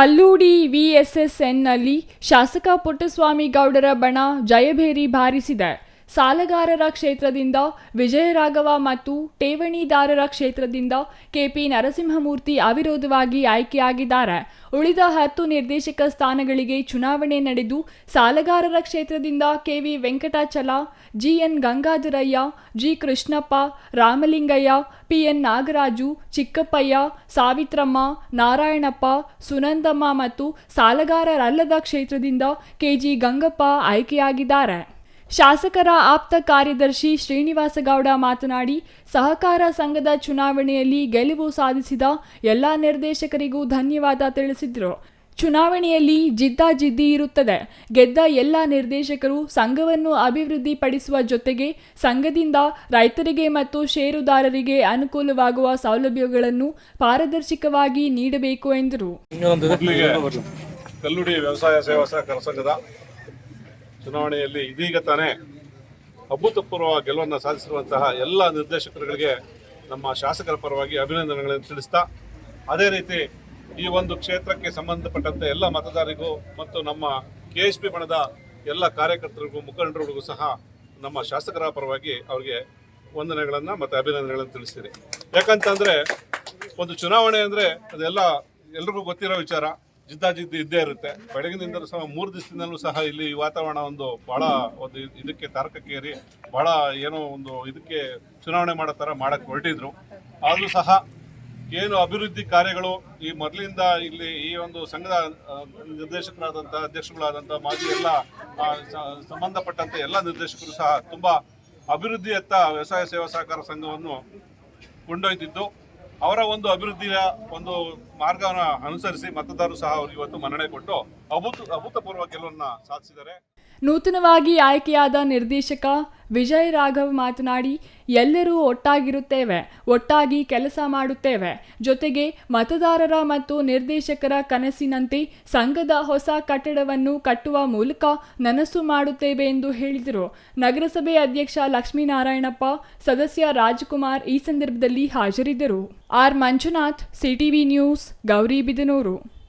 ಕಲ್ಲೂಡಿ ವಿಎಸ್ಎಸ್ಎನ್ನಲ್ಲಿ ಶಾಸಕ ಪುಟ್ಟಸ್ವಾಮಿ ಗೌಡರ ಬಣ ಜಯಭೇರಿ ಬಾರಿಸಿದೆ. ಸಾಲಗಾರರ ಕ್ಷೇತ್ರದಿಂದ ವಿಜಯರಾಘವ ಮತ್ತು ಠೇವಣಿದಾರರ ಕ್ಷೇತ್ರದಿಂದ ಕೆಪಿ ನರಸಿಂಹಮೂರ್ತಿ ಅವಿರೋಧವಾಗಿ ಆಯ್ಕೆಯಾಗಿದ್ದಾರೆ. ಉಳಿದ ಹತ್ತು ನಿರ್ದೇಶಕ ಸ್ಥಾನಗಳಿಗೆ ಚುನಾವಣೆ ನಡೆದು ಸಾಲಗಾರರ ಕ್ಷೇತ್ರದಿಂದ KV Venkatachala, GN Gangadharaiah, G Krishnappa, Ramalingaiah, PN Nagaraju, Chikkappaiah, Savitramma, Narayanappa, Sunandamma ಮತ್ತು ಸಾಲಗಾರರಲ್ಲದ ಕ್ಷೇತ್ರದಿಂದ ಕೆಜಿ ಗಂಗಪ್ಪ ಆಯ್ಕೆಯಾಗಿದ್ದಾರೆ. ಶಾಸಕರ ಆಪ್ತ ಕಾರ್ಯದರ್ಶಿ ಶ್ರೀನಿವಾಸಗೌಡ ಮಾತನಾಡಿ, ಸಹಕಾರ ಸಂಘದ ಚುನಾವಣೆಯಲ್ಲಿ ಗೆಲುವು ಸಾಧಿಸಿದ ಎಲ್ಲ ನಿರ್ದೇಶಕರಿಗೂ ಧನ್ಯವಾದ ತಿಳಿಸಿದರು. ಚುನಾವಣೆಯಲ್ಲಿ ಜಿದ್ದಾಜಿದ್ದಿ ಇರುತ್ತದೆ. ಗೆದ್ದ ಎಲ್ಲ ನಿರ್ದೇಶಕರು ಸಂಘವನ್ನು ಅಭಿವೃದ್ಧಿಪಡಿಸುವ ಜೊತೆಗೆ ಸಂಘದಿಂದ ರೈತರಿಗೆ ಮತ್ತು ಷೇರುದಾರರಿಗೆ ಅನುಕೂಲವಾಗುವ ಸೌಲಭ್ಯಗಳನ್ನು ಪಾರದರ್ಶಕವಾಗಿ ನೀಡಬೇಕು ಎಂದರು ಮೊದಲಿಗೆ ಕಲ್ಲುಡಿ ವ್ಯವಸಾಯ ಸೇವಾ ಸಹಕಾರ ಸಂಘದ ಚುನಾವಣೆಯಲ್ಲಿ ಇದೀಗ ತಾನೇ ಅಭೂತಪೂರ್ವ ಗೆಲುವನ್ನು ಸಾಧಿಸಿರುವಂತಹ ಎಲ್ಲ ನಿರ್ದೇಶಕರುಗಳಿಗೆ ನಮ್ಮ ಶಾಸಕರ ಪರವಾಗಿ ಅಭಿನಂದನೆಗಳನ್ನು ತಿಳಿಸ್ತಾ, ಅದೇ ರೀತಿ ಈ ಒಂದು ಕ್ಷೇತ್ರಕ್ಕೆ ಸಂಬಂಧಪಟ್ಟಂತೆ ಎಲ್ಲ ಮತದಾರರಿಗೂ ಮತ್ತು ನಮ್ಮ ಕೆ ಎಸ್ ಪಿ ಬಣದ ಎಲ್ಲ ಕಾರ್ಯಕರ್ತರಿಗೂ ಮುಖಂಡರುಗಳಿಗೂ ಸಹ ನಮ್ಮ ಶಾಸಕರ ಪರವಾಗಿ ಅವರಿಗೆ ವಂದನೆಗಳನ್ನು ಮತ್ತು ಅಭಿನಂದನೆಗಳನ್ನು ತಿಳಿಸ್ತೀರಿ ಯಾಕಂತಂದರೆ ಒಂದು ಚುನಾವಣೆ ಅಂದರೆ ಅದೆಲ್ಲ ಎಲ್ರಿಗೂ ಗೊತ್ತಿರೋ ವಿಚಾರ. ಜಿದ್ದಾಜಿದ್ದಿ ಇದ್ದೇ ಇರುತ್ತೆ. ಬೆಳಗಿನಿಂದ ಸಹ ಮೂರು ದಿವಸದಿಂದಲೂ ಸಹ ಇಲ್ಲಿ ವಾತಾವರಣ ಒಂದು ಬಹಳ ಒಂದು ಇದ್- ಇದಕ್ಕೆ ತಾರಕಕ್ಕೇರಿ ಬಹಳ ಏನೋ ಒಂದು ಇದಕ್ಕೆ ಚುನಾವಣೆ ಮಾಡೋ ಥರ ಮಾಡಕ್ಕೆ ಹೊರಟಿದ್ರು. ಆದರೂ ಸಹ ಏನು ಅಭಿವೃದ್ಧಿ ಕಾರ್ಯಗಳು ಈ ಮೊದಲಿಂದ ಇಲ್ಲಿ ಈ ಒಂದು ಸಂಘದ ನಿರ್ದೇಶಕರಾದಂಥ, ಅಧ್ಯಕ್ಷಗಳಾದಂಥ ಮಾಜಿ ಎಲ್ಲ ಸಂಬಂಧಪಟ್ಟಂಥ ಎಲ್ಲ ನಿರ್ದೇಶಕರು ಸಹ ತುಂಬ ಅಭಿವೃದ್ಧಿಯತ್ತ ವ್ಯವಸಾಯ ಸೇವಾ ಸಹಕಾರ ಸಂಘವನ್ನು ಕೊಂಡೊಯ್ದಿದ್ದು. ಅವರ ಒಂದು ಅಭಿವೃದ್ಧಿಯ ಒಂದು ಮಾರ್ಗವನ್ನು ಅನುಸರಿಸಿ ಮತದಾರರು ಸಹ ಅವರು ಇವತ್ತು ಮನ್ನಣೆ ಕೊಟ್ಟು ಅಭೂತ ಅಭೂತಪೂರ್ವ ಗೆಲುವನ್ನು ಸಾಧಿಸಿದ್ದಾರೆ. ನೂತನವಾಗಿ ಆಯ್ಕೆಯಾದ ನಿರ್ದೇಶಕ ವಿಜಯ್ ರಾಘವ್ ಮಾತನಾಡಿ, ಎಲ್ಲರೂ ಒಟ್ಟಾಗಿರುತ್ತೇವೆ, ಒಟ್ಟಾಗಿ ಕೆಲಸ ಮಾಡುತ್ತೇವೆ. ಜೊತೆಗೆ ಮತದಾರರ ಮತ್ತು ನಿರ್ದೇಶಕರ ಕನಸಿನಂತೆ ಸಂಘದ ಹೊಸ ಕಟ್ಟಡವನ್ನು ಕಟ್ಟುವ ಮೂಲಕ ನನಸು ಮಾಡುತ್ತೇವೆ ಎಂದು ಹೇಳಿದರು. ನಗರಸಭೆ ಅಧ್ಯಕ್ಷ ಲಕ್ಷ್ಮೀನಾರಾಯಣಪ್ಪ, ಸದಸ್ಯ ರಾಜ್ಕುಮಾರ್ ಈ ಸಂದರ್ಭದಲ್ಲಿ ಹಾಜರಿದ್ದರು. R Manjunath, CTV news Gauribidanur